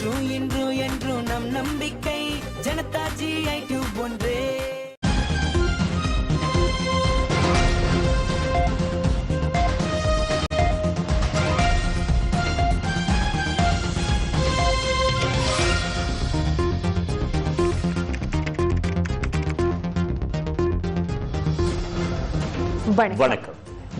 அன்றும் இன்றும் என்றும் நம் நம்பிக்கை. ஜனதா ஜிஐ டியூப் ஒன்றே. வணக்கம்.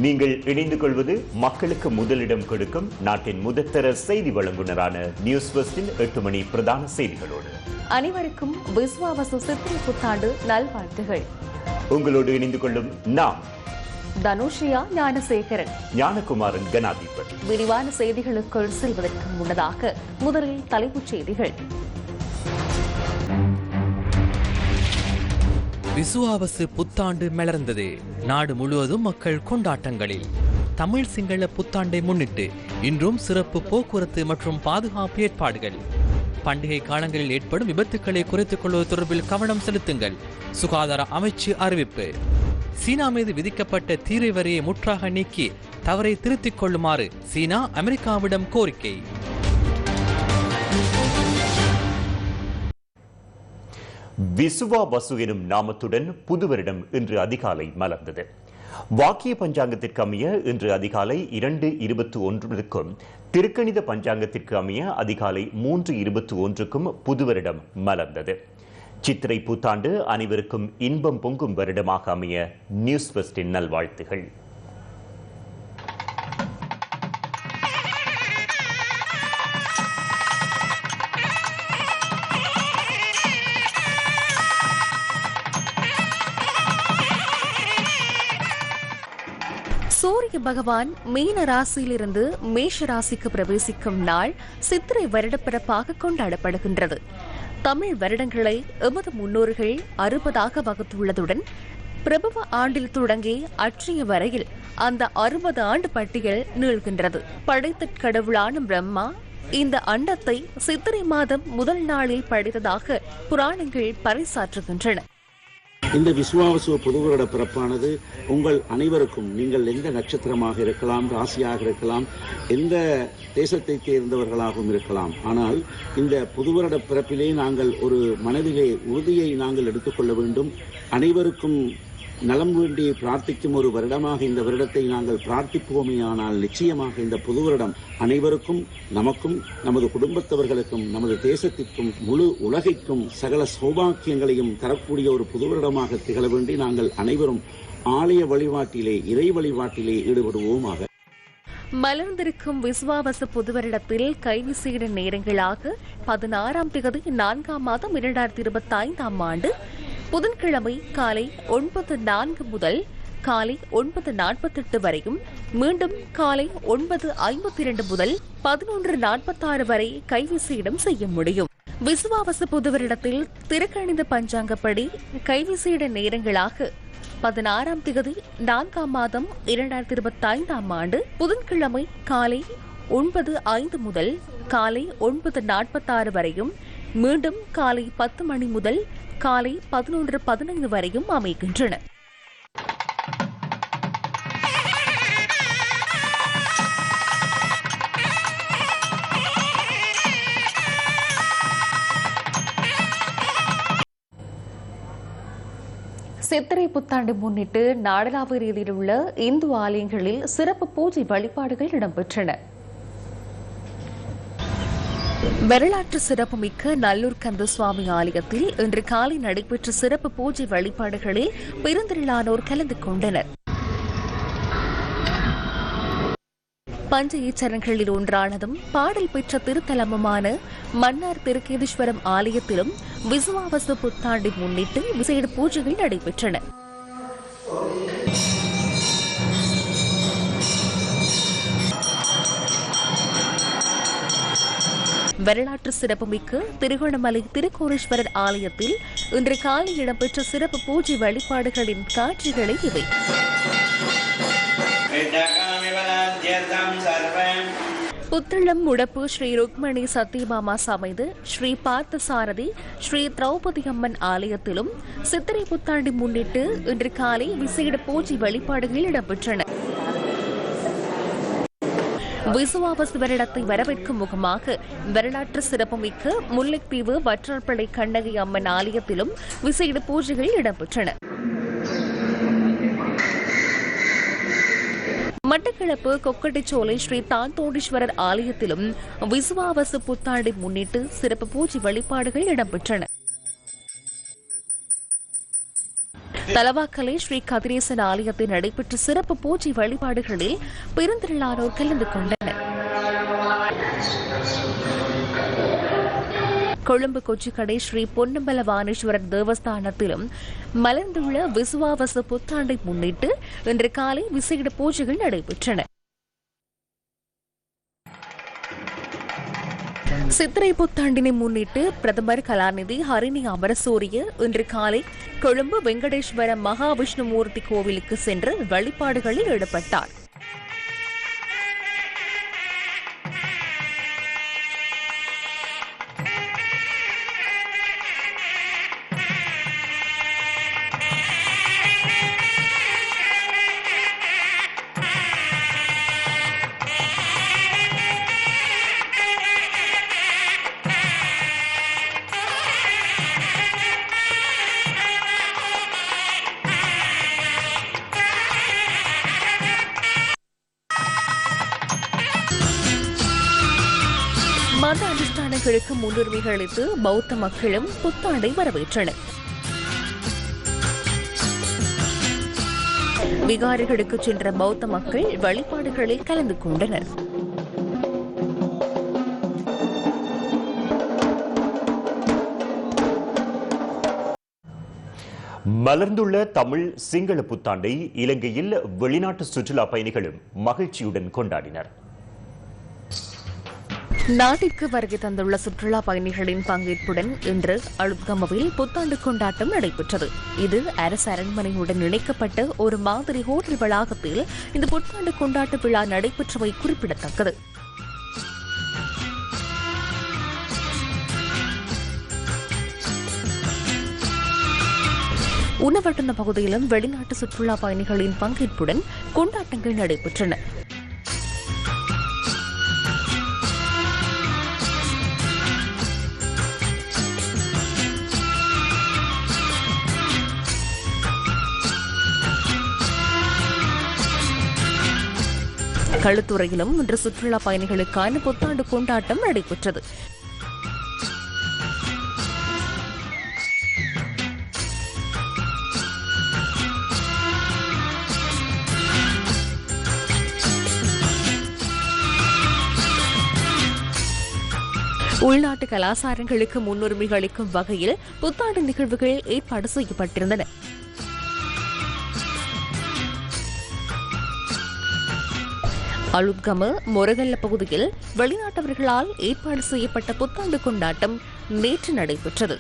நீங்கள் இணைந்து கொள்வது மக்களுக்கு முதலிடம் கொடுக்கும் நாட்டின் முதற்தர செய்தி வழங்குனரான நியூஸ் ஃபர்ஸ்டின் எட்டு மணி பிரதான செய்திகளோடு. அனைவருக்கும் விஸ்வாவசு சித்திரை புத்தாண்டு நல்வாழ்த்துகள். உங்களோடு இணைந்து கொள்ளும் நாம் தனுஷியா ஞானசேகரன். ஞானகுமாரன் கணாதிபதி. விரிவான செய்திகளுக்குள் செல்வதற்கு முன்னதாக முதலில் தலைப்புச் செய்திகள். விசுவாவசு புத்தாண்டு மலர்ந்தது. நாடு முழுவதும் மக்கள் கொண்டாட்டங்களில். தமிழ் சிங்கள புத்தாண்டை முன்னிட்டு இன்றும் சிறப்பு போக்குவரத்து மற்றும் பாதுகாப்பு ஏற்பாடுகள். பண்டிகை காலங்களில் ஏற்படும் விபத்துக்களை குறைத்துக் கொள்வது தொடர்பில் கவனம் செலுத்துங்கள். சுகாதார அமைச்சு அறிவிப்பு. சீனா மீது விதிக்கப்பட்ட தீரை வரியை முற்றாக நீக்கி தவறை திருத்திக் கொள்ளுமாறு சீனா அமெரிக்காவிடம் கோரிக்கை. விசுவா வசு எனும் நாமத்துடன் புது வருடம் இன்று அதிகாலை மலர்ந்தது. வாக்கிய பஞ்சாங்கத்திற்கு அமைய இன்று அதிகாலை இரண்டு இருபத்தி ஒன்றுக்கும் திருக்கணித பஞ்சாங்கத்திற்கு அமைய அதிகாலை மூன்று இருபத்தி ஒன்றுக்கும் புது வருடம் மலர்ந்தது. சித்திரை புத்தாண்டு அனைவருக்கும் இன்பம் பொங்கும் வருடமாக அமைய நியூஸ் ஃபெஸ்டின் நல்வாழ்த்துகள். சூரிய பகவான் மீன ராசியிலிருந்து மேஷ ராசிக்கு பிரவேசிக்கும் நாள் சித்திரை வருடப்பிறப்பாக கொண்டாடப்படுகின்றது. தமிழ் வருடங்களை எமது முன்னோர்கள் அறுபதாக வகுத்துள்ளதுடன் பிரபவ ஆண்டில் தொடங்கி அற்றிய வரையில் அந்த அறுபது ஆண்டு பட்டியல் நீள்கின்றது. படைத்த கடவுளான பிரம்மா இந்த அண்டத்தை சித்திரை மாதம் முதல் நாளில் படைத்ததாக புராணங்கள் பறைசாற்றுகின்றன. இந்த விசுவாவசுவ புதுவருட பிறப்பானது உங்கள் அனைவருக்கும் நீங்கள் எந்த நட்சத்திரமாக இருக்கலாம் ராசியாக இருக்கலாம் எந்த தேசத்தை சேர்ந்தவர்களாகவும் இருக்கலாம். ஆனால் இந்த புதுவருட பிறப்பிலே நாங்கள் ஒரு மனதிலே உறுதியை நாங்கள் எடுத்துக்கொள்ள வேண்டும். அனைவருக்கும் நலம் வேண்டி பிரார்த்திக்கும் ஒரு வருடமாக இந்த வருடத்தை நாங்கள் பிரார்த்திப்போமே ஆனால் நிச்சயமாக இந்த புது வருடம் அனைவருக்கும் நமக்கும் நமது குடும்பத்தவர்களுக்கும் நமது தேசத்திற்கும் முழு உலகைக்கும் சகல சௌபாக்கியங்களையும் தரக்கூடிய ஒரு புது வருடமாக திகழ வேண்டி நாங்கள் அனைவரும் ஆலய வழிபாட்டிலே இறை வழிபாட்டிலே ஈடுபடுவோமாக. மலர்ந்திருக்கும் விஸ்வாவச புதுவரிடத்தில் கைது செய்த நேரங்களாக பதினாறாம் தேதி நான்காம் மாதம் இரண்டாயிரத்தி இருபத்தி ஐந்தாம் ஆண்டு புதன்கிழமை காலை ஒன்பது நான்கு முதல் காலை ஒன்பது நாற்பத்தெட்டு வரையும் மீண்டும் காலை ஒன்பது ஐம்பத்தி இரண்டு முதல் பதினொன்று நாற்பத்தாறு வரை கைவிசையிடம் செய்ய முடியும். விசுவாவச புதுவரிடத்தில் திருக்கணித பஞ்சாங்கப்படி கைவிசையிட நேரங்களாக பதினாறாம் திகதி நான்காம் மாதம் இரண்டாயிரத்தி இருபத்தி ஐந்தாம் ஆண்டு புதன்கிழமை காலை ஒன்பது ஐந்து முதல் காலை ஒன்பது நாற்பத்தாறு வரையும் மீண்டும் காலை பத்து மணி முதல் காலை பதினொன்று பதினைந்து வரையும் அமைகின்றன. சித்திரை புத்தாண்டை முன்னிட்டு நாடளாவிய ரீதியில் உள்ள இந்து ஆலயங்களில் சிறப்பு பூஜை வழிபாடுகள் இடம்பெற்றன. வரலாற்று சிறப்புமிக்க நல்லூர் கந்தசுவாமி ஆலயத்தில் இன்று காலை நடைபெற்ற சிறப்பு பூஜை வழிபாடுகளில் பெருந்திரளானோர் கலந்து கொண்டனர். பஞ்ச ஈச்சரங்களில் ஒன்றானதும் பாடல் பெற்ற திருத்தலமுமான மன்னார் திருக்கேதீஸ்வரம் ஆலயத்திலும் விசுவாவச புத்தாண்டை முன்னிட்டு விசேட பூஜைகள் நடைபெற்றன. வரலாற்று சிறப்புமிக்க திருகோணமலை திருக்கோணேஸ்வரர் ஆலயத்தில் இன்று காலை இடம்பெற்ற சிறப்பு பூஜை வழிபாடுகளின் காட்சிகளை இவை. புத்தளம் முடப்பு ஸ்ரீ ருக்மணி சத்யபாமா சமைது ஸ்ரீ பார்த்தசாரதி ஸ்ரீ திரௌபதி அம்மன் ஆலயத்திலும் சித்திரை புத்தாண்டை முன்னிட்டு இன்று காலை விசேட பூஜை வழிபாடுகள் இடம்பெற்றன. விசுவாவசு வருடத்தை வரவேற்கும் முகமாக வரலாற்று சிறப்புமிக்க முல்லைத்தீவு வற்றார்படை கண்ணகி அம்மன் ஆலயத்திலும் விசேட பூஜைகள் இடம்பெற்றன. மட்டக்களப்பு கொக்கட்டிச்சோலை ஸ்ரீ தாந்தோடீஸ்வரர் ஆலயத்திலும் விசுவாவசு புத்தாண்டை முன்னிட்டு சிறப்பு பூஜை வழிபாடுகள் இடம்பெற்றன. தலவாக்கலை ஸ்ரீ கதிரேசன் ஆலயத்தில் நடைபெற்ற சிறப்பு பூஜை வழிபாடுகளில் பெருந்திரளானோர் கலந்து கொண்டனர். கொழும்பு கொச்சிக்கடை ஸ்ரீ பொன்னம்பல வானேஸ்வரர் தேவஸ்தானத்திலும் மலர்ந்துள்ள விசுவாவச புத்தாண்டை முன்னிட்டு இன்று காலை விசேட பூஜைகள் நடைபெற்றன. சித்திரை புத்தாண்டினை முன்னிட்டு பிரதமர் கலாநிதி ஹரிணி அமரசூரிய இன்று காலை கொழும்பு வெங்கடேஸ்வர மகாவிஷ்ணுமூர்த்தி கோவிலுக்கு சென்று வழிபாடுகளில் ஈடுபட்டார். முன்னுரிமை அளித்து பௌத்த மக்களும் புத்தாண்டை வரவேற்றனர். விகாரிகளுக்கு சென்ற பௌத்த மக்கள் வழிபாடுகளில் கலந்து கொண்டனர். மலர்ந்துள்ள தமிழ் சிங்கள புத்தாண்டை இலங்கையில் வெளிநாட்டு சுற்றுலா பயணிகளும் மகிழ்ச்சியுடன் கொண்டாடினர். நாட்டிற்கு வருகை தந்துள்ள சுற்றுலா பயணிகளின் பங்கேற்புடன் இன்று அழுத்கமவில் புத்தாண்டு கொண்டாட்டம் நடைபெற்றது. இது அரசு அரண்மனையுடன் இணைக்கப்பட்ட ஒரு மாதிரி ஹோட்டல் வளாகத்தில் இந்த புத்தாண்டு கொண்டாட்ட விழா நடைபெற்றவை குறிப்பிடத்தக்கது. உணவட்டன பகுதியிலும் வெளிநாட்டு சுற்றுலா பயணிகளின் பங்கேற்புடன் கொண்டாட்டங்கள் நடைபெற்றன. களுத்துறையிலும் இன்று சுற்றுலா பயணிகளுக்கான புத்தாண்டு கொண்டாட்டம் நடைபெற்றது. உள்நாட்டு கலாச்சாரங்களுக்கு முன்னுரிமை அளிக்கும் வகையில் புத்தாண்டு நிகழ்வுகள் ஏற்பாடு செய்யப்பட்டிருந்தன. அலுத்கம மொரகல்ல பகுதியில் வெளிநாட்டவர்களால் ஏற்பாடு செய்யப்பட்ட புத்தாண்டு கொண்டாட்டம் நேற்று நடைபெற்றது.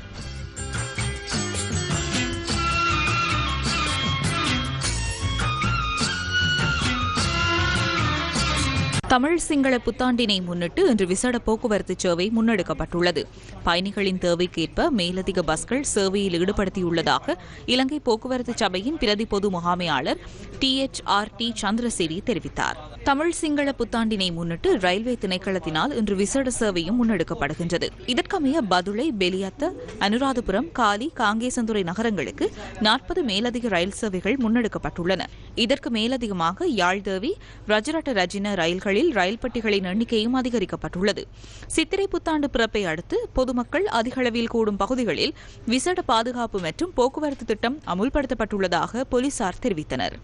தமிழ் சிங்கள புத்தாண்டினை முன்னிட்டு இன்று விசேட போக்குவரத்து சேவை முன்னெடுக்கப்பட்டுள்ளது. பயணிகளின் தேவைக்கேற்ப மேலதிக பஸ்கள் சேவையில் ஈடுபடுத்தியுள்ளதாக இலங்கை போக்குவரத்து சபையின் பிரதி பொது முகாமையாளர் D H R D Chandraseri தெரிவித்தார். தமிழ் சிங்கள புத்தாண்டினை முன்னிட்டு ரயில்வே திணைக்களத்தினால் இன்று விசேட சேவையும் முன்னெடுக்கப்படுகின்றது. இதற்கமைய பதுளை பெலியத்த அனுராதபுரம் காலி காங்கேசந்துறை நகரங்களுக்கு நாற்பது மேலதிக ரயில் சேவைகள் முன்னெடுக்கப்பட்டுள்ளன. இதற்கு மேலதிகமாக யாழ்தேவி ரஜரட்ட ரஜின ரயில்களில் ரயில் பெட்டிகளின் எண்ணிக்கையும் அதிகரிக்கப்பட்டுள்ளது. சித்திரை புத்தாண்டு பிறப்பை அடுத்து பொதுமக்கள் அதிகளவில் கூடும் பகுதிகளில் விசேட பாதுகாப்பு மற்றும் போக்குவரத்து திட்டம் அமுல்படுத்தப்பட்டுள்ளதாக போலீசார் தெரிவித்தனர்.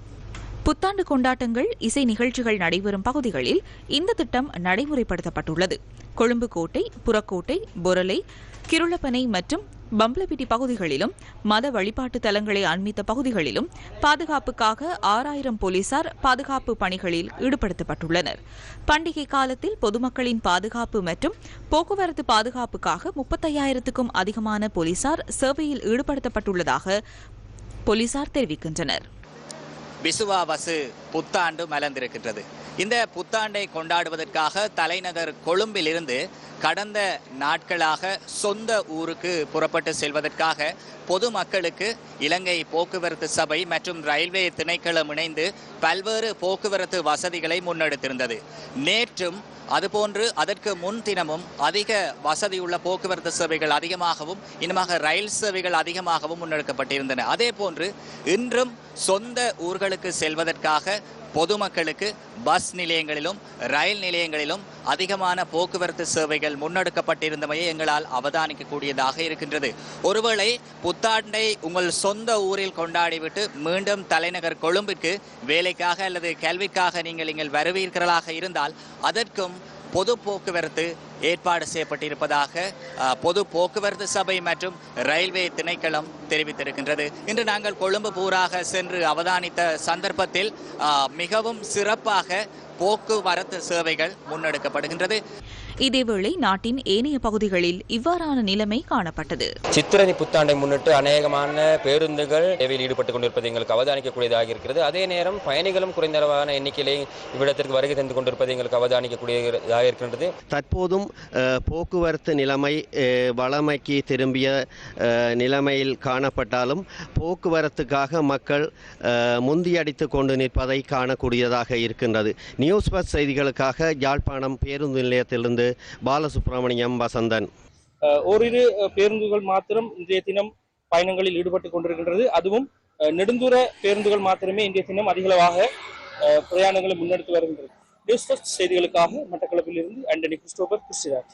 புத்தாண்டு கொண்டாட்டங்கள் இசை நிகழ்ச்சிகள் நடைபெறும் பகுதிகளில் இந்த திட்டம் நடைமுறைப்படுத்தப்பட்டுள்ளது. கொழும்பு கோட்டை புறக்கோட்டை பொரலை கிருளப்பனை மற்றும் பம்பளப்பிட்டி பகுதிகளிலும் மத வழிபாட்டு தலங்களை அண்மித்த பகுதிகளிலும் பாதுகாப்புக்காக ஆறாயிரம் போலீசார் பாதுகாப்பு பணிகளில் ஈடுபடுத்தப்பட்டுள்ளனர். பண்டிகை காலத்தில் பொதுமக்களின் பாதுகாப்பு மற்றும் போக்குவரத்து பாதுகாப்புக்காக முப்பத்தையாயிரத்துக்கும் அதிகமான போலீசார் சேவையில் ஈடுபடுத்தப்பட்டுள்ளதாக போலீசார் தெரிவிக்கின்றனர். விசுவாவசு புத்தாண்டு மலர்ந்திருக்கின்றது. இந்த புத்தாண்டை கொண்டாடுவதற்காக தலைநகர் கொழும்பிலிருந்து கடந்த நாட்களாக சொந்த ஊருக்கு புறப்பட்டு செல்வதற்காக பொதுமக்களுக்கு இலங்கை போக்குவரத்து சபை மற்றும் ரயில்வே திணைக்களம் இணைந்து பல்வேறு போக்குவரத்து வசதிகளை முன்னெடுத்திருந்தது. நேற்றும் அதுபோன்று அதற்கு முன் தினமும் அதிக வசதியுள்ள போக்குவரத்து சேவைகள் அதிகமாகவும் இன்னுமாக ரயில் சேவைகள் அதிகமாகவும் முன்னெடுக்கப்பட்டிருந்தன. அதே போன்று இன்றும் சொந்த ஊர்களுக்கு செல்வதற்காக பொதுமக்களுக்கு பஸ் நிலையங்களிலும் ரயில் நிலையங்களிலும் அதிகமான போக்குவரத்து சேவைகள் முன்னெடுக்கப்பட்டிருந்தமையை எங்களால் அவதானிக்கக்கூடியதாக இருக்கின்றது. ஒருவேளை புத்தாண்டை உங்கள் சொந்த ஊரில் கொண்டாடிவிட்டு மீண்டும் தலைநகர் கொழும்பிற்கு வேலைக்காக அல்லது கல்விக்காக நீங்கள் நீங்கள் வருவீர்களாக இருந்தால் அதற்கும் பொது போக்குவரத்து ஏற்பாடு செய்யப்பட்டிருப்பதாக பொது போக்குவரத்து சபை மற்றும் ரயில்வே திணைக்களம் தெரிவித்திருக்கின்றது. இன்று நாங்கள் கொழும்பு பூராக சென்று அவதானித்த சந்தர்ப்பத்தில் மிகவும் சிறப்பாக போக்குவரத்து சேவைகள் முன்னெடுக்கப்படுகின்றது. இதேவேளை நாட்டின் ஏனைய பகுதிகளில் இவ்வாறான நிலைமை காணப்பட்டது. சித்திரை புத்தாண்டை முன்னிட்டு அநேகமான பேருந்துகள் சேவையில் ஈடுபட்டுக் கொண்டிருப்பது எங்களுக்கு அவதானிக்கக்கூடியதாக இருக்கிறது அதே நேரம் பயணிகளும் குறைந்த அளவான எண்ணிக்கையிலே இவ்விடத்திற்கு வருகை தந்து கொண்டிருப்பது எங்களுக்கு அவதானிக்கக்கூடியதாக இருக்கின்றது. தற்போதும் போக்குவரத்து நிலைமை வளமைக்கு திரும்பிய நிலைமையில் காணப்பட்டாலும் போக்குவரத்துக்காக மக்கள் முந்தியடித்து கொண்டு நிற்பதை காணக்கூடியதாக இருக்கின்றது. நியூஸ் பஸ் செய்திகளுக்காக யாழ்ப்பாணம் பேருந்து நிலையத்திலிருந்து பாலசுப்ரமணியம் வசந்தன். ஓரிரு பேருந்துகள் மாத்திரம் இன்றைய தினம் பயணங்களில் ஈடுபட்டுக் கொண்டிருக்கின்றது. அதுவும் அஹ், நெடுந்தூர பேருந்துகள் மாத்திரமே இன்றைய தினம் அதிகளவாக பிரயாணங்களை முன்னெடுத்து வருகின்றது. நியூஸ் செய்திகளுக்காக செய்திகளுக்காக மட்டக்களப்பிலிருந்து ஆண்டனி கிறிஸ்டோபர் கிறிஸ்டிராஜ்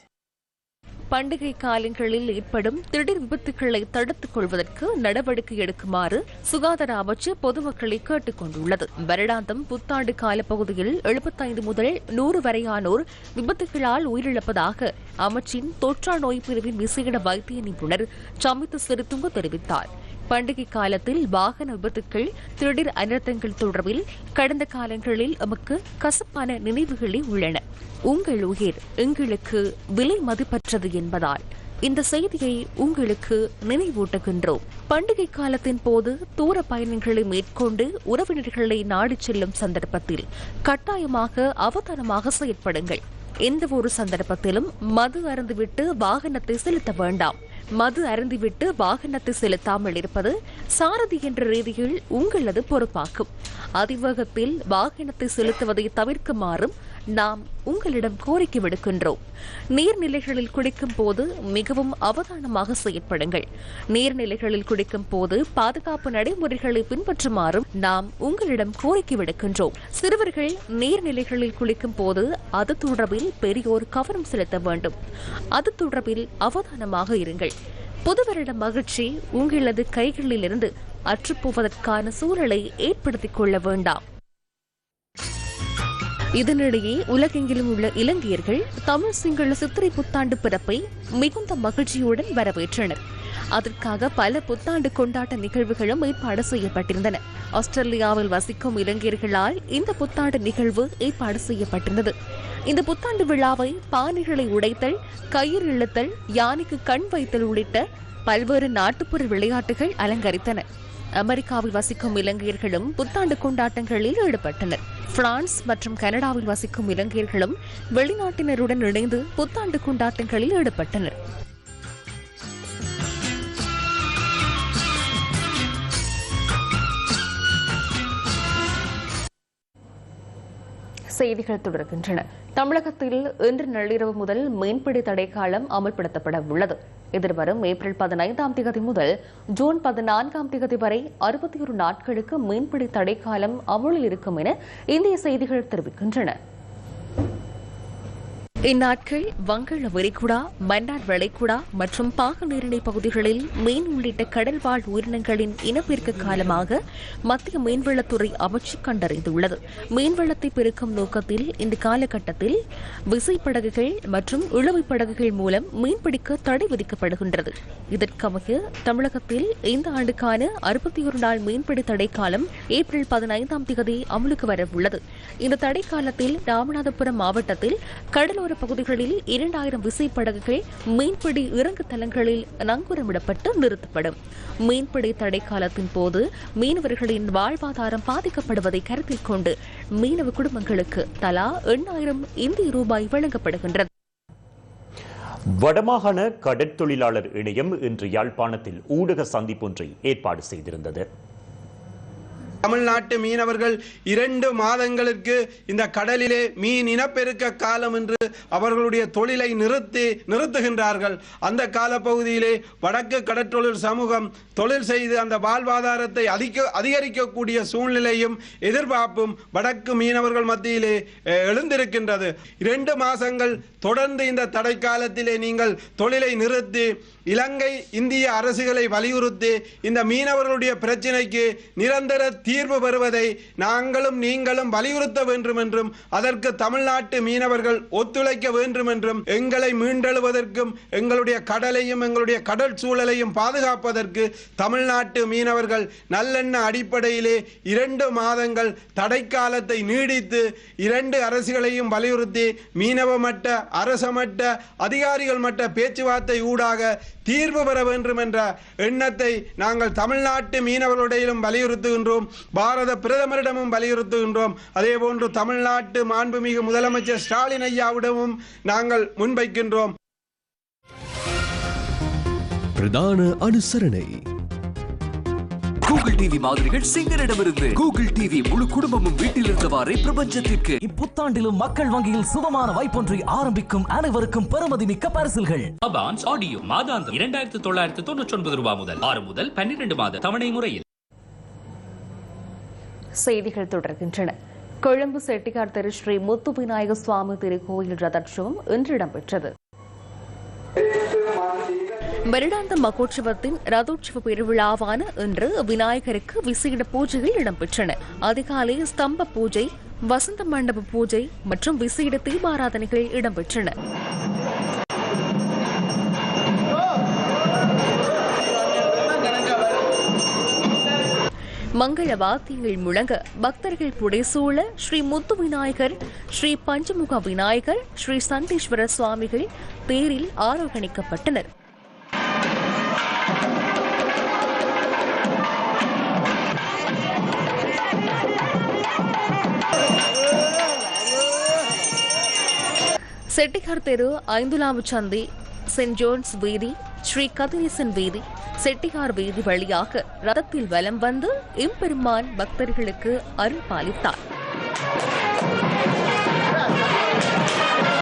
பண்டிகை காலங்களில் ஏற்படும் திடீர் விபத்துக்களை தடுத்துக் கொள்வதற்கு நடவடிக்கை எடுக்குமாறு சுகாதார அமைச்சு பொதுமக்களை கேட்டுக் கொண்டுள்ளது. வருடாந்தம் புத்தாண்டு கால பகுதியில் எழுபத்தைந்து முதல் நூறு வரையானோர் விபத்துகளால் உயிரிழப்பதாக அமைச்சின் தொற்றா நோய் பிரிவின் விசேட வைத்திய நிபுணர் சமித்து சிறுத்துங்க தெரிவித்தார். பண்டிகை காலத்தில் வாகன விபத்துக்கள் திடீர் அனர்த்தங்கள் தொடர்பில் கடந்த காலங்களில் எமக்கு கசப்பான நினைவுகளே உள்ளன. உங்கள் உயிர் எங்களுக்கு விலை மதிப்பற்றது என்பதால் இந்த செய்தியை உங்களுக்கு நினைவூட்டுகின்றோம். பண்டிகை காலத்தின் போது தூர பயணங்களை மேற்கொண்டு உறவினர்களை நாடிச் செல்லும் சந்தர்ப்பத்தில் கட்டாயமாக அவதானமாக செயற்படுங்கள். எந்த ஒரு சந்தர்ப்பத்திலும் மது அருந்துவிட்டு வாகனத்தை செலுத்த வேண்டாம். மது அருந்திவிட்டு வாகனத்தை செலுத்தாமல் இருப்பது சாரதி என்ற ரீதியில் உங்களது பொறுப்பாகும். அதிவேகத்தில் வாகனத்தை செலுத்துவதை தவிர்க்குமாறும் நாம் உங்களிடம் கோரிக்கை விடுக்கின்றோம். நீர்நிலைகளில் குளிக்கும் போது மிகவும் அவதானமாக செயற்படுங்கள். நீர்நிலைகளில் குளிக்கும் போது பாதுகாப்பு நடைமுறைகளை பின்பற்றுமாறும் நாம் உங்களிடம் கோரிக்கை விடுக்கின்றோம். சிறுவர்கள் நீர்நிலைகளில் குளிக்கும் போது அது தொடர்பில் பெரியோர் கவனம் செலுத்த வேண்டும். அது தொடர்பில் அவதானமாக இருங்கள். புதுவருட மகிழ்ச்சி உங்களது கைகளிலிருந்து அற்றுப்போவதற்கான சூழலை ஏற்படுத்திக் கொள்ள வேண்டாம். இதனிடையே உலகெங்கிலும் உள்ள இலங்கையர்கள் தமிழ் சிங்கள சித்திரை புத்தாண்டு பிறப்பை மிகுந்த மகிழ்ச்சியுடன் வரவேற்றனர். அதற்காக பல புத்தாண்டு கொண்டாட்ட நிகழ்வுகளும் ஏற்பாடு செய்யப்பட்டிருந்தன. ஆஸ்திரேலியாவில் வசிக்கும் இலங்கையர்களால் இந்த புத்தாண்டு நிகழ்வு ஏற்பாடு செய்யப்பட்டிருந்தது. இந்த புத்தாண்டு விழாவை பானைகளை உடைத்தல் கயிறு இழுத்தல் யானைக்கு கண் வைத்தல் உள்ளிட்ட பல்வேறு நாட்டுப்புற விளையாட்டுகள் அலங்கரித்தன. அமெரிக்காவில் வசிக்கும் இலங்கையர்களும் புத்தாண்டு கொண்டாட்டங்களில் ஈடுபட்டனர். பிரான்ஸ் மற்றும் கனடாவில் வசிக்கும் இலங்கையர்களும் வெளிநாட்டினருடன் இணைந்து புத்தாண்டு கொண்டாட்டங்களில் ஈடுபட்டனர். செய்திகள் தொடர்கின்றன. தமிழகத்தில் இன்று நள்ளிரவு முதல் மீன்பிடி தடைக்காலம் அமல்படுத்தப்பட உள்ளது. எதிர்வரும் ஏப்ரல் பதினைந்தாம் தேதி முதல் ஜூன் பதினான்காம் தேதி வரை அறுபத்தி ஒரு நாட்களுக்கு மீன்பிடி தடைக்காலம் அமலில் இருக்கும் என இந்திய செய்திகள் தெரிவிக்கின்றன. இந்நாட்கள் வங்காள விரிகுடா மன்னார் வளைகுடா மற்றும் பாகநீரிணை பகுதிகளில் மீன் உள்ளிட்ட கடல்வாழ் உயிரினங்களின் இனப்பெருக்க காலமாக மத்திய மீன்வளத்துறை அமைச்சு கண்டறிந்துள்ளது. மீன்வளத்தை பெருக்கும் நோக்கத்தில் இந்த காலகட்டத்தில் விசைப்படகுகள் மற்றும் இழுவை படகுகள் மூலம் மீன்பிடிக்க தடை விதிக்கப்படுகின்றது. இதற்கமைய தமிழகத்தில் இந்த ஆண்டுக்கான அறுபத்தி ஒரு நாள் மீன்பிடி தடை காலம் ஏப்ரல் பதினைந்தாம் தேதி அமலுக்கு வர உள்ளது இந்த தடை காலத்தில் ராமநாதபுரம் மாவட்டத்தில் கடலோர கடலோர பகுதிகளில் இரண்டாயிரம் விசைப்படகுகள் மீன்பிடி இறங்கு தலங்களில் நங்கூரமிடப்பட்டு நிறுத்தப்படும். மீன்பிடி தடை காலத்தின் போது மீனவர்களின் வாழ்வாதாரம் பாதிக்கப்படுவதை கருத்தில் கொண்டு மீனவ குடும்பங்களுக்கு தலா எண்ணாயிரம் இந்திய ரூபாய் வழங்கப்படுகின்றது. வடமாகாண கடற்தொழிலாளர் இணையம் இன்று யாழ்ப்பாணத்தில் ஊடக சந்திப்பொன்றை ஏற்பாடு செய்திருந்தது. தமிழ்நாட்டு மீனவர்கள் இரண்டு மாதங்களுக்கு இந்த கடலிலே மீன் இனப்பெருக்க காலம் என்று அவர்களுடைய தொழிலை நிறுத்தி நிறுத்துகின்றார்கள். அந்த காலப்பகுதியிலே வடக்கு கடற்றொழில் சமூகம் தொழில் செய்து அந்த வாழ்வாதாரத்தை அதிக அதிகரிக்கக்கூடிய சூழ்நிலையும் எதிர்பார்ப்பும் வடக்கு மீனவர்கள் மத்தியிலே எழுந்திருக்கின்றது. இரண்டு மாதங்கள் தொடர்ந்து இந்த தடை காலத்திலே நீங்கள் தொழிலை நிறுத்தி இலங்கை இந்திய அரசுகளை வலியுறுத்தி இந்த மீனவர்களுடைய பிரச்சினைக்கு நிரந்தர தீர்வு பெறுவதை நாங்களும் நீங்களும் வலியுறுத்த வேண்டும் என்றும் அதற்கு தமிழ்நாட்டு மீனவர்கள் ஒத்துழைக்க வேண்டும் என்றும் எங்களை மீண்டெழுவதற்கும் எங்களுடைய கடலையும் எங்களுடைய கடல் சூழலையும் பாதுகாப்பதற்கு தமிழ்நாட்டு மீனவர்கள் நல்லெண்ண அடிப்படையிலே இரண்டு மாதங்கள் தடைக்காலத்தை நீடித்து இரண்டு அரசுகளையும் வலியுறுத்தி மீனவ மட்ட அரச மட்ட அதிகாரிகள் மட்ட பேச்சுவார்த்தை ஊடாக தீர்வு பெற வேண்டும் என்ற எண்ணத்தை நாங்கள் தமிழ்நாட்டு மீனவர்களுடையிலும் வலியுறுத்துகின்றோம். பாரத பிரதமரிடமும் வலியுறுத்துகின்றோம். அதே போன்று தமிழ்நாட்டு மாண்புமிகு முதலமைச்சர் ஸ்டாலின் ஐயாவிடமும் நாங்கள் முன்வைக்கின்றோம். பிரதான அனுசரணை. கூகுள் டிவி மாதிரிகள் சிங்கரிடமிருந்து. கூகுள் டிவி முழு குடும்பமும் வீட்டில் இருந்தவாறே பிரபஞ்சத்திற்கு. இப்புத்தாண்டிலும் மக்கள் வங்கியில் சுபமான வாய்ப்பொன்றை ஆரம்பிக்கும் அனைவருக்கும் பெறுமதி மிக்க பரிசில்கள் அபான்ஸ் ஆடியோ மாதாந்தம் இரண்டாயிரத்து தொள்ளாயிரத்து தொண்ணூற்றி ஒன்பது ரூபாய் முதல் ஆறு முதல் பன்னிரண்டு மாத தவணை முறையில். செய்திகள் தொடர்கின்றன. கொழும்பு செட்டியார் திரு ஸ்ரீ முத்து விநாயக சுவாமி திருக்கோயில் ரதோற்சவம் இன்று இடம்பெற்றது. வருடாந்த மகோற்சவத்தின் ரதோற்சவ பெருவிழாவான இன்று விநாயகருக்கு விசேட பூஜைகள் இடம்பெற்றன. அதிகாலை ஸ்தம்ப பூஜை வசந்த மண்டப பூஜை மற்றும் விசேட தீபாராதனைகள் இடம்பெற்றன. மங்கள வாத்தியங்கள் முழங்க பக்தர்கள் புடைசூழ ஸ்ரீ முத்து விநாயகர் ஸ்ரீ பஞ்சமுக விநாயகர் ஸ்ரீ சண்டீஸ்வர சுவாமிகள் தேரில் ஆரோகணிக்கப்பட்டனர். செட்டிகார் தெரு ஐந்துலாவு சந்தி சென்ட் ஜோன்ஸ் வீதி ஸ்ரீ கதிரேசன் வீதி செட்டிகார் வீதி வழியாக ரதத்தில் வலம் வந்து எம்பெருமான் பக்தர்களுக்கு அருள் பாலித்தார்.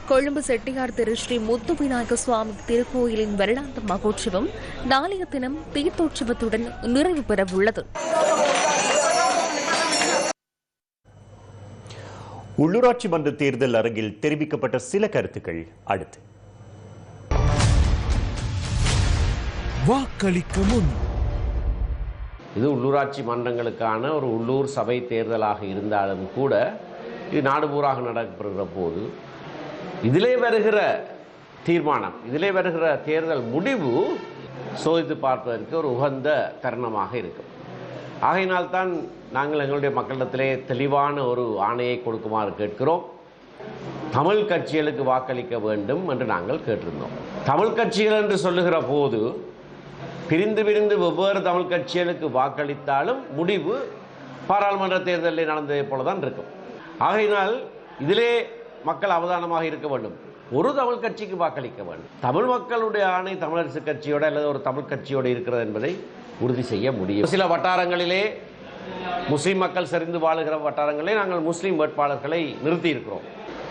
கொழும்பு செட்டியார் திரு ஸ்ரீ முத்து விநாயக சுவாமி திருக்கோயிலின் வருடாந்த மகோற்சவம் நாளைய தினம் தீர்த்தோற்சவத்துடன் நிறைவு பெறவுள்ளது உள்ளூராட்சி மன்ற தேர்தல் அரங்கில் தெரிவிக்கப்பட்ட சில கருத்துக்கள் அடுத்து. வாக்களிக்க முன். இது உள்ளூராட்சி மன்றங்களுக்கான ஒரு உள்ளூர் சபை தேர்தலாக இருந்தாலும் கூட இது நாடுபூராக நடைபெறுகிற போது இதிலே வருகிற தீர்மானம் இதிலே வருகிற தேர்தல் முடிவு சோதித்து பார்ப்பதற்கு ஒரு உகந்த தருணமாக இருக்கும். ஆகையினால்தான் நாங்கள் எங்களுடைய மக்களிடத்திலே தெளிவான ஒரு ஆணையை கொடுக்குமாறு கேட்கிறோம். தமிழ் கட்சிகளுக்கு வாக்களிக்க வேண்டும் என்று நாங்கள் கேட்டிருந்தோம். தமிழ் கட்சிகள் என்று சொல்லுகிற போது பிரிந்து பிரிந்து வெவ்வேறு தமிழ் கட்சிகளுக்கு வாக்களித்தாலும் முடிவு பாராளுமன்ற தேர்தலில் நடந்ததை போல தான் இருக்கும். ஆகையினால் இதிலே மக்கள் அவதானமாக இருக்க வேண்டும். ஒரு தமிழ் கட்சிக்கு வாக்களிக்க வேண்டும். தமிழ் மக்களுடைய ஆணை தமிழரசு கட்சியோட அல்லது ஒரு தமிழ் கட்சியோடு இருக்கிறது என்பதை உறுதி செய்ய முடியும். சில வட்டாரங்களிலே முஸ்லீம் மக்கள் சரிந்து வாழுகிற வட்டாரங்களே நாங்கள் முஸ்லீம் வேட்பாளர்களை நிறுத்தி இருக்கிறோம்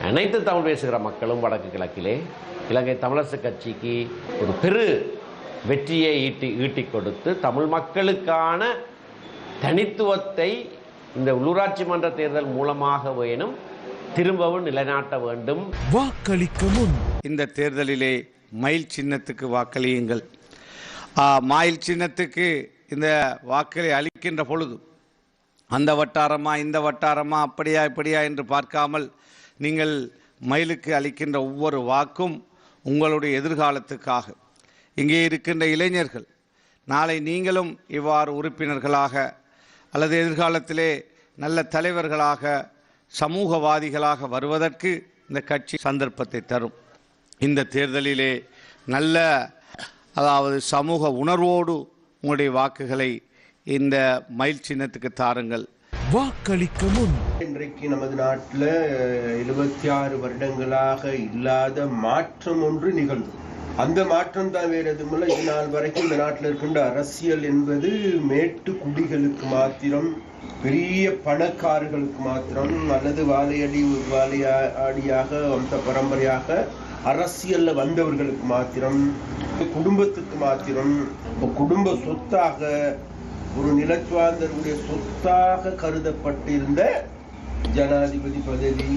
அனைத்து தமிழ் பேசுகிற மக்களும் வடக்கு கிழக்கிலே இலங்கை தமிழரசு கட்சிக்கு ஒரு பெரு வெற்றியை ஈட்டி ஈட்டிக் கொடுத்து தமிழ் மக்களுக்கான தனித்துவத்தை இந்த உள்ளூராட்சி மன்ற தேர்தல் மூலமாக வேணும் திரும்பவும் நிலைநாட்ட வேண்டும். வாக்களிக்க முன். இந்த தேர்தலிலே மயில் சின்னத்துக்கு வாக்களியுங்கள். ஆ, மயில் சின்னத்துக்கு இந்த வாக்களை அளிக்கின்ற பொழுது அந்த வட்டாரமா இந்த வட்டாரமா அப்படியா இப்படியா என்று பார்க்காமல் நீங்கள் மயிலுக்கு அளிக்கின்ற ஒவ்வொரு வாக்கும் உங்களுடைய எதிர்காலத்துக்காக. இங்கே இருக்கின்ற இளைஞர்கள் நாளை நீங்களும் இவ்வாறு உறுப்பினர்களாக அல்லது எதிர்காலத்திலே நல்ல தலைவர்களாக சமூகவாதிகளாக வருவதற்கு இந்த கட்சி சந்தர்ப்பத்தை தரும். இந்த தேர்தலிலே நல்ல அதாவது சமூக உணர்வோடு உங்களுடைய வாக்குகளை இந்த மயில் சின்னத்துக்கு தாருங்கள். வாக்களிக்க முன். இன்றைக்கு நமது நாட்டில் எழுபத்தி ஆறு வருடங்களாக இல்லாத மாற்றம் ஒன்று நிகழ்ந்தது. அந்த மாற்றம் தான் வேற எதுவுமில்ல இது நாள் வரைக்கும் இந்த நாட்டில் இருக்கின்ற அரசியல் என்பது மேட்டு குடிகளுக்கு மாத்திரம் பெரிய பணக்காரர்களுக்கு மாத்திரம் அல்லது வாழையடி வாழையாடியாக வம்ச பரம்பரையாக அரசியல்ல வந்தவர்களுக்கு மாத்திரம் குடும்பத்துக்கு மாத்திரம் குடும்ப சொத்தாக ஒரு நிலச்சுவாந்தருடைய சொத்தாக கருதப்பட்டிருந்த ஜனாதிபதி பதவி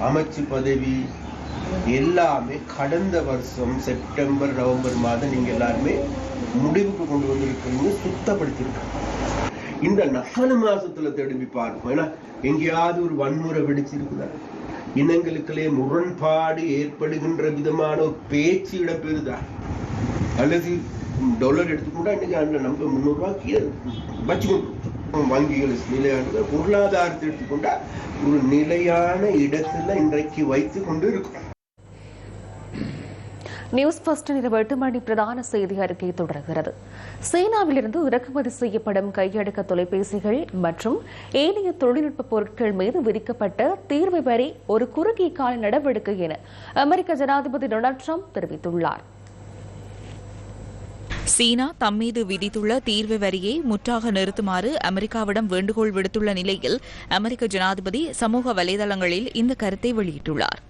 அமைச்சு பதவி எல்லாமே கடந்த வருஷம் செப்டம்பர் நவம்பர் மாதம் நீங்க எல்லாருமே முடிவுக்கு கொண்டு வந்திருக்கிறீங்க சுத்தப்படுத்திருக்காங்க இந்த நாலு மாசத்துல திரும்பி பார்ப்போம். ஏன்னா எங்கேயாவது ஒரு வன்முறை வெடிச்சிருக்குதா? இனங்களுக்களே முரண்பாடு ஏற்படுகின்ற விதமான பேச்சு இடம்பெறுதா? அல்லது டாலர் எடுத்துக்கொண்டா இன்னைக்கு அந்த நம்ம முந்நூறு ரூபாய் வங்கிகள் நிலையானது பொருளாதாரத்தை எடுத்துக்கொண்டா ஒரு நிலையான இடத்துல இன்றைக்கு வைத்து கொண்டு இருக்கும். நியூஸ் பஸ்ட் இரவு எட்டு மணி பிரதான செய்தி அறிக்கை தொடர்கிறது. சீனாவிலிருந்து இறக்குமதி செய்யப்படும் கையடக்க தொலைபேசிகள் மற்றும் ஏனைய தொழில்நுட்ப பொருட்கள் மீது விதிக்கப்பட்ட தீர்வு வரி ஒரு குறுகிய கால நடவடிக்கை என அமெரிக்க ஜனாதிபதி டொனால்டு ட்ரம்ப் தெரிவித்துள்ளார். சீனா தம்மீது விதித்துள்ள தீர்வு வரியை முற்றாக நிறுத்துமாறு அமெரிக்காவிடம் வேண்டுகோள் விடுத்துள்ள நிலையில் அமெரிக்க ஜனாதிபதி சமூக வலைதளங்களில் இந்த கருத்தை வெளியிட்டுள்ளார்.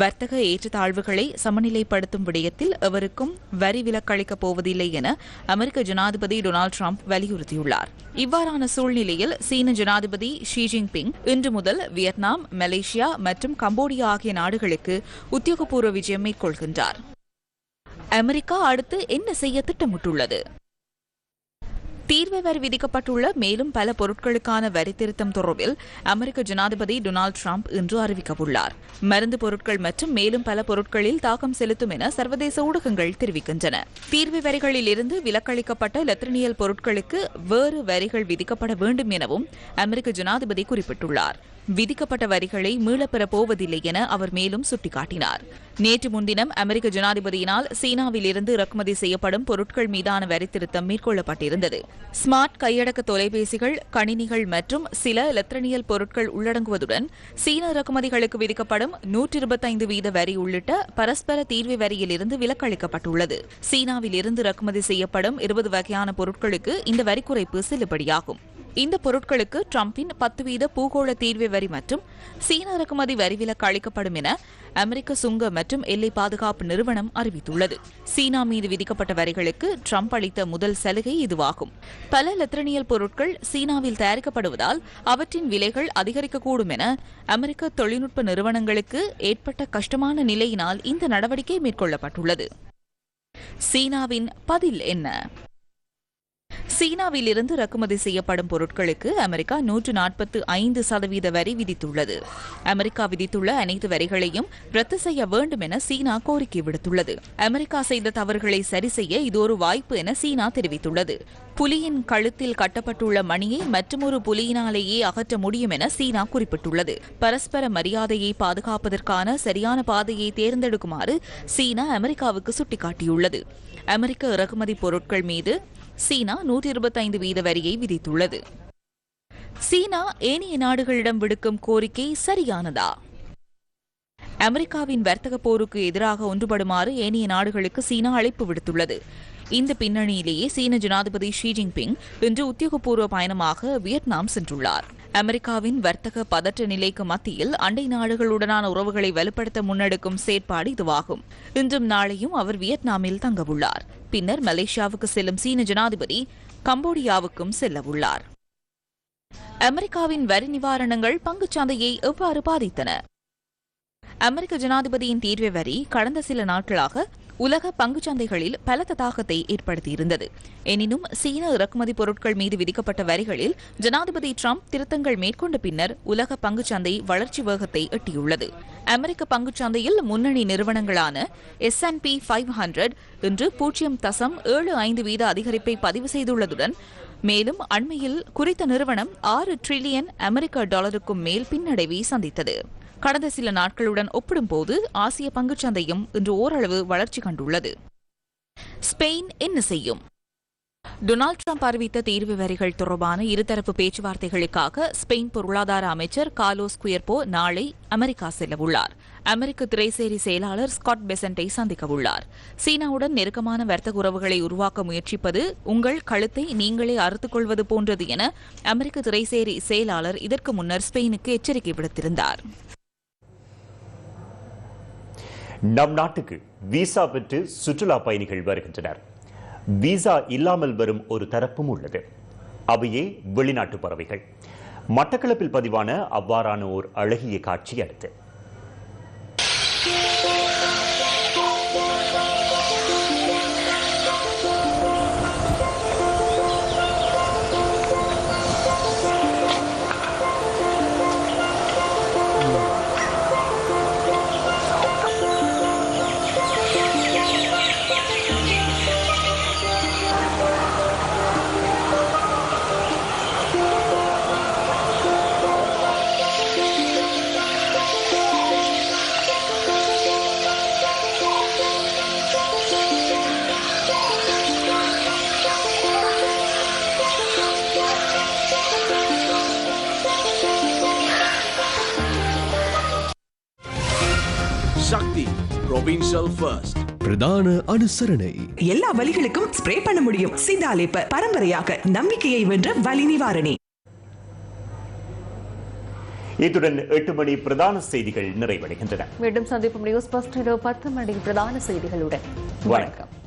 வர்த்தக ஏற்றத்தாழ்வுகளை சமநிலைப்படுத்தும் விடயத்தில் எவருக்கும் வரி விலக்களிக்கப் போவதில்லை என அமெரிக்க ஜனாதிபதி டொனால்டு ட்ரம்ப் வலியுறுத்தியுள்ளார். இவ்வாறான சூழ்நிலையில் சீன ஜனாதிபதி ஷி ஜின்பிங் இன்று முதல் வியட்நாம் மலேசியா மற்றும் கம்போடியா ஆகிய நாடுகளுக்கு உத்தியோகபூர்வ விஜயம் மேற்கொள்கின்றார். அமெரிக்கா அடுத்து என்ன செய்ய திட்டமிட்டுள்ளது? தீர்வு வரி விதிக்கப்பட்டுள்ள மேலும் பல பொருட்களுக்கான வரி திருத்தம் தொடர்பில் அமெரிக்க ஜனாதிபதி டொனால்டு ட்ரம்ப் இன்று அறிவிக்கவுள்ளார். மருந்து பொருட்கள் மற்றும் மேலும் பல பொருட்களில் தாக்கம் செலுத்தும் என சர்வதேச ஊடகங்கள் தெரிவிக்கின்றன. தீர்வு வரிகளில் இருந்து விலக்களிக்கப்பட்ட லத்திரனியல் பொருட்களுக்கு வேறு வரிகள் விதிக்கப்பட வேண்டும் எனவும் அமெரிக்க ஜனாதிபதி குறிப்பிட்டுள்ளார். விதிக்கப்பட்ட வரிகளை மீளப்பெறப் போவதில்லை என அவர் மேலும் சுட்டிக்காட்டினார். நேற்று முன்தினம் அமெரிக்க ஜனாதிபதியினால் சீனாவிலிருந்து ரக்குமதி இறக்குமதி செய்யப்படும் பொருட்கள் மீதான வரி திருத்தம் மேற்கொள்ளப்பட்டிருந்தது. ஸ்மார்ட் கையடக்க தொலைபேசிகள் கணினிகள் மற்றும் சில எலக்ட்ரனியல் பொருட்கள் உள்ளடங்குவதுடன் சீன இறக்குமதிகளுக்கு விதிக்கப்படும் நூற்றி இருபத்தைந்து வீத வரி உள்ளிட்ட பரஸ்பர தீர்வு வரியிலிருந்து விலக்களிக்கப்பட்டுள்ளது. சீனாவிலிருந்து ரக்குமதி இறக்குமதி செய்யப்படும் இருபது வகையான பொருட்களுக்கு இந்த வரி குறைப்பு செல்லுபடியாகும். இந்த பொருட்களுக்கு டிரம்பின் பத்து வீத பூகோள தீர்வு வரி மற்றும் சீன இறக்குமதி வரி விலக்கு அளிக்கப்படும் என அமெரிக்க சுங்க மற்றும் எல்லை பாதுகாப்பு நிறுவனம் அறிவித்துள்ளது. சீனா மீது விதிக்கப்பட்ட வரிகளுக்கு ட்ரம்ப் அளித்த முதல் சலுகை இதுவாகும். பல லெத்ரனியல் பொருட்கள் சீனாவில் தயாரிக்கப்படுவதால் அவற்றின் விலைகள் அதிகரிக்கக்கூடும் என அமெரிக்க தொழில்நுட்ப நிறுவனங்களுக்கு ஏற்பட்ட கஷ்டமான நிலையினால் இந்த நடவடிக்கை மேற்கொள்ளப்பட்டுள்ளது. சீனாவின் பதில் என்ன? சீனாவில் இருந்து இறக்குமதி செய்யப்படும் பொருட்களுக்கு அமெரிக்கா நூற்று நாற்பத்து ஐந்து சதவீத வரி விதித்துள்ளது. அமெரிக்கா விதித்துள்ள அனைத்து வரிகளையும் ரத்து செய்ய வேண்டும் என சீனா கோரிக்கை விடுத்துள்ளது. அமெரிக்கா செய்த தவறுகளை சரி செய்ய இது ஒரு வாய்ப்பு என சீனா தெரிவித்துள்ளது. புலியின் கழுத்தில் கட்டப்பட்டுள்ள மணியை மற்றொரு புலியினாலேயே அகற்ற முடியும் என சீனா குறிப்பிட்டுள்ளது. பரஸ்பர மரியாதையை பாதுகாப்பதற்கான சரியான பாதையை தேர்ந்தெடுக்குமாறு சீனா அமெரிக்காவுக்கு சுட்டிக்காட்டியுள்ளது. அமெரிக்க இறக்குமதி பொருட்கள் மீது சீனா நூற்றி இருபத்தைந்து வீத வரியை விதித்துள்ளது. சீனா ஏனைய நாடுகளிடம் விடுக்கும் கோரிக்கை சரியானதா? அமெரிக்காவின் வர்த்தக போருக்கு எதிராக ஒன்றுபடுமாறு ஏனைய நாடுகளுக்கு சீனா அழைப்பு விடுத்துள்ளது. இந்த பின்னணியிலேயே சீன ஜனாதிபதி ஷி ஜின்பிங் இன்று உத்தியோகபூர்வ பயணமாக வியட்நாம் சென்றுள்ளார். அமெரிக்காவின் வர்த்தக பதற்ற நிலைக்கு மத்தியில் அண்டை நாடுகளுடனான உறவுகளை வலுப்படுத்த முன்னெடுக்கும் செயற்பாடு இதுவாகும். இன்றும் நாளையும் அவர் வியட்நாமில் தங்கவுள்ளார். பின்னர் மலேசியாவுக்கு செல்லும் சீன ஜனாதிபதி கம்போடியாவுக்கும் செல்லவுள்ளார். அமெரிக்காவின் வரி நிவாரணங்கள் பங்குச்சந்தையை எவ்வாறு பாதித்தன? அமெரிக்க ஜனாதிபதியின் தீர்வு வரி கடந்த சில நாட்களாக உலக பங்குச்சந்தைகளில் பலத்த தாக்கத்தை ஏற்படுத்தியிருந்தது. எனினும் சீன இறக்குமதி பொருட்கள் மீது விதிக்கப்பட்ட வரிகளில் ஜனாதிபதி ட்ரம்ப் திருத்தங்கள் மேற்கொண்ட பின்னர் உலக பங்குச்சந்தை வளர்ச்சி வேகத்தை எட்டியுள்ளது. அமெரிக்க பங்குச்சந்தையில் முன்னணி நிறுவனங்களான S and P five hundred இன்று பூஜ்ஜியம் தசம் ஏழு ஐந்து வீத அதிகரிப்பை பதிவு செய்துள்ளதுடன் மேலும் அண்மையில் குறித்த நிறுவனம் ஆறு டிரில்லியன் அமெரிக்க டாலருக்கும் மேல் பின்னடைவை சந்தித்தது. கடந்த சில நாட்களுடன் ஒப்பிடும்போது ஆசிய பங்குச்சந்தையும் இன்று ஓரளவு வளர்ச்சி கண்டுள்ளது. ஸ்பெயின் என்ன செய்யும்? டொனால்ட் ட்ரம்ப் அறிவித்த தீர்வு வரிகள் தொடர்பான இருதரப்பு பேச்சுவார்த்தைகளுக்காக ஸ்பெயின் பொருளாதார அமைச்சர் கார்லோஸ் குயர்போ நாளை அமெரிக்கா செல்லவுள்ளார். அமெரிக்க திரைசேரி செயலாளர் ஸ்காட் பெசண்டை சந்திக்கவுள்ளார். சீனாவுடன் நெருக்கமான வர்த்தக உறவுகளை உருவாக்க முயற்சிப்பது உங்கள் கழுத்தை நீங்களே அறுத்துக் கொள்வது போன்றது என அமெரிக்க திரைசேரி செயலாளர் இதற்கு முன்னர் ஸ்பெயினுக்கு எச்சரிக்கை விடுத்திருந்தார். நம் நாட்டுக்கு விசா பெற்று சுற்றுலா பயணிகள் வருகின்றனர். விசா இல்லாமல் வரும் ஒரு தரப்பும் உள்ளது. அவையே வெளிநாட்டு பறவைகள். மட்டக்களப்பில் பதிவான அவ்வாறான ஓர் அழகிய காட்சி அடுத்து. சக்தி provincial first. பிரதான அனுசரணை. எல்லா வலிகளுக்கும் ஸ்ப்ரே பண்ண முடியும். சிந்தாலேப்ப பரம்பரையாக நம்பிக்கையை வென்ற வலி நிவாரணி. இத்துடன் எட்டு மணி பிரதான செய்திகள் நிறைவடைகின்றன. மீண்டும் சந்திப்போம். நியூஸ் பஸ்ட் பத்து மணி பிரதான செய்திகளுடன். வணக்கம்.